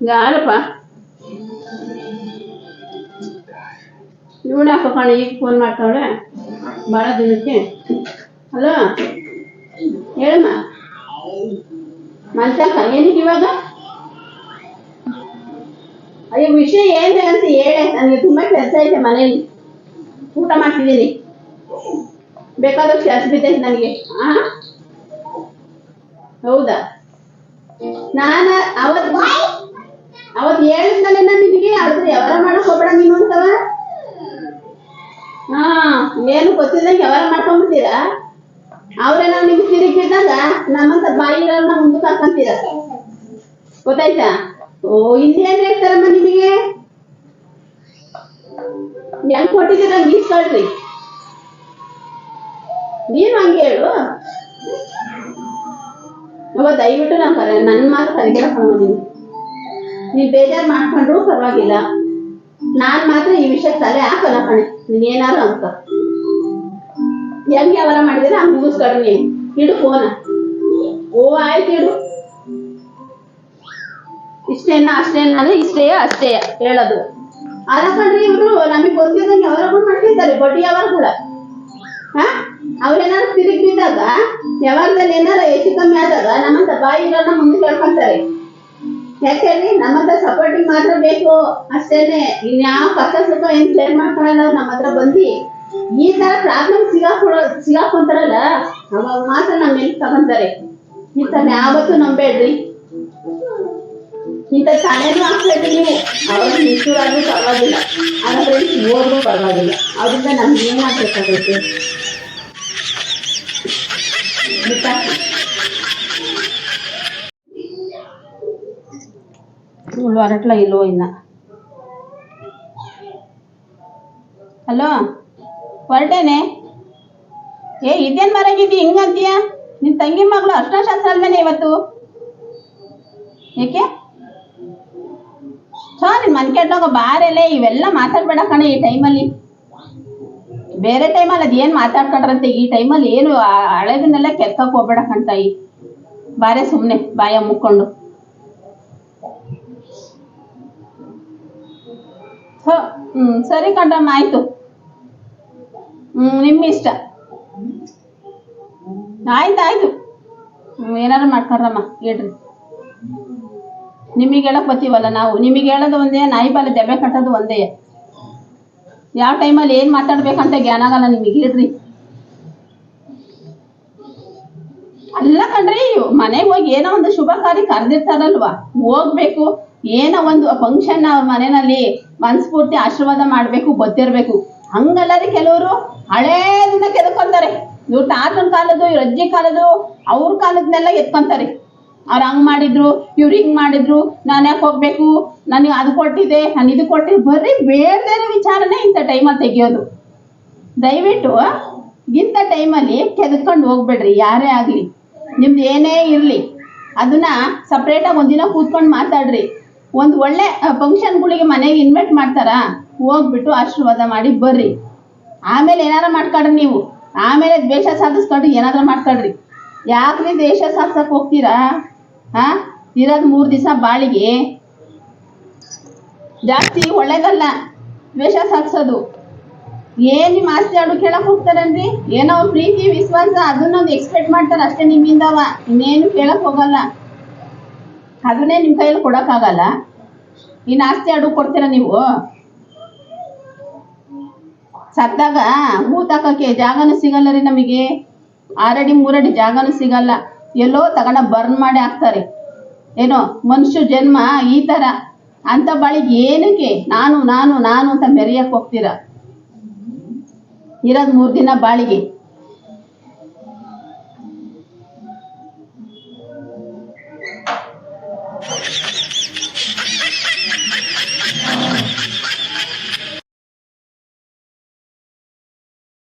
ಯಾರಪ್ಪ ಇವಳಪ್ಪ ಕಣ ಈಗ ಫೋನ್ ಮಾಡ್ತಾವಳೆ ಭಾಳ ದಿನಕ್ಕೆ ಹಲೋ ಹೇಳಮ್ಮ ಮನ್ಸಕ್ಕ ಏನಕ್ಕೆ ಇವಾಗ ಅಯ್ಯೋ ವಿಷಯ ಏನಿದೆ ಅಂತ ಹೇಳಿ ನನಗೆ ತುಂಬ ಕೆಲಸ ಐತೆ ಮನೇಲಿ ಊಟ ಮಾಡ್ತಿದ್ದೀನಿ ಬೇಕಾದಷ್ಟು ಕೆಲಸ ಬಿದ್ದೈತೆ ನನಗೆ ಆ ಹೌದಾ ನಾನ ಅವತ್ ಅವತ್ ಹೇಳಿದ್ನಲ್ಲ ನಾನು ನಿನಗೆ ಅದ್ರ ಯಾವಾಗ ಮಾಡಕ್ ಹೋಗ್ಬೇಡ ನೀನು ಅಂತವ? ಹಾ, ಏನು ಗೊತ್ತಿದ್ದಂಗೆ ಯಾವಾರ ಮಾಡ್ಕೊಂಡ್ಬಿಡ್ತೀರಾ? ಅವ್ರೇನ ನಿಮ್ ತಿರುಗಿ ಬಿದ್ದಾಗ ನಮ್ಮಂತ ಬಾಯಿ ಇರೋರ್ನ ಮುಂದಕ್ಕೆ ಹಾಕಂತೀರ? ಗೊತ್ತಾಯ್ತಾ? ಓ, ಇನ್ನೇನ್ ಹೇಳ್ತಾರಮ್ಮ ನಿಮಗೆ? ಹೆಂಗ್ ಕೊಟ್ಟಿದ್ದೀರ ಮೀಸ್ಕೊಳ್ರಿ ನೀನು ಹಂಗೆ ಹೇಳು. ಅವ ದಯವಿಟ್ಟು ನಾನು ಕರೆ ನನ್ನ ಮಾತು ಕರಿಕೊಂಡು ನೀನು. ನೀವು ಬೇಜಾರು ಮಾಡ್ಕೊಂಡ್ರು ಪರವಾಗಿಲ್ಲ. ನಾನು ಮಾತ್ರ ಈ ವಿಷಯ ತಲೆ ಹಾಕಲ್ಲ ಕಣೆ. ನೀನು ಏನಾರು ಅಂತ ಹೆಂಗೆ ಅವರ ಮಾಡಿದ್ರೆ ಹಂಗೆ ಮುಗಿಸ್ಕೊಡ್ರಿ ನೀನು ಇಡು ಫೋನ ಓ ಆಯ್ತು ಇಡು. ಇಷ್ಟೇನ ಅಷ್ಟೇನ? ಅಂದ್ರೆ ಇಷ್ಟೇ ಅಷ್ಟೇ ಹೇಳೋದು. ಅದ ಕಣ್ರಿ ಇವರು ನಮಗೆ ಗೊತ್ತಿದ್ದಂಗೆ ಅವರ ಕೂಡ ಮಾಡ್ತಿದ್ದಾರೆ ಬಡ್ಡಿ ಅವರು ಕೂಡ. ಹಾ? ಅವ್ರೇನಾದ್ರು ತಿರುಗಿ ಬಿದ್ದಾಗ ಯಾವಾಗದಲ್ಲಿ ಏನಾರ ಹೆಚ್ಚು ಕಮ್ಮಿ ಆದಾಗ ನಮ್ಮಂತ ಬಾಯಿಗಳನ್ನ ಮುಂದೆ ಕೇಳ್ಕೊಂತಾರೆ. ಯಾಕೆಂದ್ರೆ ನಮ್ಮಂತ ಸಪೋರ್ಟಿಂಗ್ ಮಾತ್ರ ಬೇಕು. ಅಷ್ಟೇನೆ, ಇನ್ಯಾವ ಕಷ್ಟ ಸುಖ ಏನ್ ಶೇರ್ ಮಾಡ್ಕೊಳಲ್ಲ ನಮ್ಮ ಹತ್ರ ಬಂದು. ಈ ತರ ಪ್ರಾಬ್ಲಮ್ ಸಿಗಾಕೊಳ ಸಿಗಾಕೊಂತಾರಲ್ಲ, ಅವಾಗ ಮಾತ್ರ ನಮ್ಮ ನೆನ್ಪು ತಗೊಂತಾರೆ. ಇಂಥ ಯಾವತ್ತೂ ನಂಬೇಡ್ರಿ. ಇಂಥ ತಲೆನೂ ಹಾಕ್ಬೇಕು ನೀವು. ಅವಾಗ ನಿಷ್ಠೂರಾದ್ರೂ ಪರವಾಗಿಲ್ಲ. ಹಾಗಾದ್ರೆ ಹೋದ್ರೂ ಪರವಾಗಿಲ್ಲ. ಅದರಿಂದ ನಮ್ಗೆ ಏನ್ ಬಿಟ್ಟಾಕಿ ಇವಳು ಇಲ್ವೋ ಇನ್ನ? ಹಲೋ, ಹೊರಟೇನೆ? ಏ, ಇದೇನ್ ಮರಾಗಿದ್ದಿ ಹಿಂಗಂತೀಯ? ನಿನ್ ತಂಗಿ ಮಗಳು ಅಷ್ಟಶಾಸ್ತ್ರ ಅಲ್ವೇನೆ ಇವತ್ತು. ಏಕೆ? ಸೊ ನಿನ್ ಮನ್ ಕೆಟ್ಟೋಗ ಇವೆಲ್ಲ ಮಾತಾಡ್ಬೇಡ ಕಣೆ ಈ ಟೈಮಲ್ಲಿ ಬೇರೆ ಟೈಮಲ್ಲಿ ಅದೇನ್ ಮಾತಾಡ್ಕೊಂಡ್ರಂತೆ? ಈ ಟೈಮಲ್ಲಿ ಏನು ಹಳೆದನ್ನೆಲ್ಲ ಕೆತ್ತಕ್ ಹೋಗ್ಬೇಡ ಕಣ್ತಾಯಿ. ಬಾರೆ ಸುಮ್ನೆ ಬಾಯ ಮುಕ್ಕೊಂಡು. ಹ್ಮ್ ಸರಿ ಕಣ್ರಮ್ಮ ಆಯ್ತು. ಹ್ಮ್ ನಿಮ್ ಇಷ್ಟ. ಆಯ್ತು ಆಯ್ತು. ಹ್ಮ್, ಏನಾರು ಮಾಡ್ಕೊಂಡ್ರಮ್ಮ ಹೇಳ್ರಿ. ನಿಮಗೆ ಹೇಳಕ್ ಬತ್ತೀವಲ್ಲ ನಾವು? ನಿಮಗೆ ಹೇಳೋದು ಒಂದೇ ನಾಯಿ ಬಾಲ ದೆಬ್ಬೆ ಕಟ್ಟೋದು ಒಂದೇ. ಯಾವ ಟೈಮಲ್ಲಿ ಏನ್ ಮಾತಾಡ್ಬೇಕಂತ ಜ್ಞಾನ ಆಗಲ್ಲ ನಿಮಗೆ, ಹೇಳ್ರಿ. ಅಲ್ಲ ಕಣ್ರಿ, ಮನೆಗೆ ಹೋಗಿ ಏನೋ ಒಂದು ಶುಭ ಕಾರ್ಯ ಕರೆದಿರ್ತಾರಲ್ವಾ? ಹೋಗ್ಬೇಕು, ಏನೋ ಒಂದು ಫಂಕ್ಷನ್ ಅವ್ರ ಮನೆಯಲ್ಲಿ ಮನ್ಸ್ಫೂರ್ತಿ ಆಶೀರ್ವಾದ ಮಾಡ್ಬೇಕು, ಗೊತ್ತಿರ್ಬೇಕು. ಹಂಗಲ್ಲರಿ ಕೆಲವರು ಹಳೇದನ್ನ ಕೆದಕೊಂತಾರೆ. ಇವ್ರ ತಾತನ ಕಾಲದ್ದು, ಇವ್ರ ಅಜ್ಜಿ ಕಾಲದ್ದು, ಅವ್ರ ಕಾಲದ್ನೆಲ್ಲ ಎತ್ಕೊಂತಾರೆ. ಅವ್ರು ಹಂಗ್ ಮಾಡಿದ್ರು, ಇವ್ರು ಹಿಂಗ್ ಮಾಡಿದ್ರು, ನಾನು ಯಾಕೆ ಹೋಗ್ಬೇಕು? ನನಗೆ ಅದು ಕೊಟ್ಟಿದೆ ನಾನು ಇದು ಕೊಟ್ಟಿದ್ದೆ. ಬರೀ ಬೇರೆ ಬೇರೆ ವಿಚಾರನೇ ಇಂಥ ಟೈಮಲ್ಲಿ ತೆಗಿಯೋದು. ದಯವಿಟ್ಟು, ಇಂಥ ಟೈಮಲ್ಲಿ ಕೆದ್ಕೊಂಡು ಹೋಗ್ಬೇಡ್ರಿ, ಯಾರೇ ಆಗಲಿ. ನಿಮ್ದು ಏನೇ ಇರಲಿ. ಅದನ್ನ ಸಪ್ರೇಟಾಗಿ ಒಂದಿನ ಕೂತ್ಕೊಂಡು ಮಾತಾಡ್ರಿ. ಒಂದು ಒಳ್ಳೆ ಫಂಕ್ಷನ್ಗಳಿಗೆ ಮನೆಗೆ ಇನ್ವೈಟ್ ಮಾಡ್ತಾರಾ, ಹೋಗ್ಬಿಟ್ಟು ಆಶೀರ್ವಾದ ಮಾಡಿ ಬರ್ರಿ. ಆಮೇಲೆ ಏನಾರ ಮಾಡ್ಕೊಳ್ರಿ ನೀವು. ಆಮೇಲೆ ದ್ವೇಷ ಸಾಧಿಸ್ಕೊಂಡು ಏನಾದ್ರೂ ಮಾಡ್ಕೊಳ್ರಿ ಯಾಕ್ರಿ ದ್ವೇಷ ಸಾಧಿಸಕ್ ಹೋಗ್ತೀರಾ? ಹಾ? ಇರೋದು ಮೂರು ದಿವಸ ಬಾಳಿಗೆ. ಜಾಸ್ತಿ ಒಳ್ಳೇದಲ್ಲ ದ್ವೇಷ ಸಾಧಿಸೋದು ಏನು ನಿಮ್ಮ ಆಸ್ತಿ ಅಡು ಕೇಳಕ್ ಹೋಗ್ತಾರನ್ರಿ? ಏನೋ ಪ್ರೀತಿ, ವಿಶ್ವಾಸ ಅದನ್ನೊಂದು ಎಕ್ಸ್ಪೆಕ್ಟ್ ಮಾಡ್ತಾರ ಅಷ್ಟೇ ನಿಮ್ಮಿಂದವ. ಇನ್ನೇನು ಕೇಳಕ್ ಹೋಗಲ್ಲ. ಅದನ್ನೇ ನಿಮ್ಮ ಕೈಯಲ್ಲಿ ಕೊಡೋಕ್ಕಾಗಲ್ಲ. ಇನ್ನು ಆಸ್ತಿ ಅಡು ಕೊಡ್ತೀರಾ ನೀವು? ಸತ್ತಾಗ ಹೂತಾಕಕ್ಕೆ ಜಾಗನೂ ಸಿಗಲ್ಲ ರೀ ನಮಗೆ. ಆರಡಿ ಮೂರಡಿ ಜಾಗನೂ ಸಿಗಲ್ಲ. ಎಲ್ಲೋ ತಗೊಂಡ ಬರ್ನ್ ಮಾಡಿ ಹಾಕ್ತಾರೆ. ಏನೋ ಮನುಷ್ಯ ಜನ್ಮ ಈ ಥರ ಅಂತ ಬಾಳಿಗೆ ಏನಕ್ಕೆ? ನಾನು ನಾನು ನಾನು ಅಂತ ಮೆರೆಯಕ್ ಹೋಗ್ತೀರ? ಇರೋದು ಮೂರು ದಿನ ಬಾಳಿಗೆ.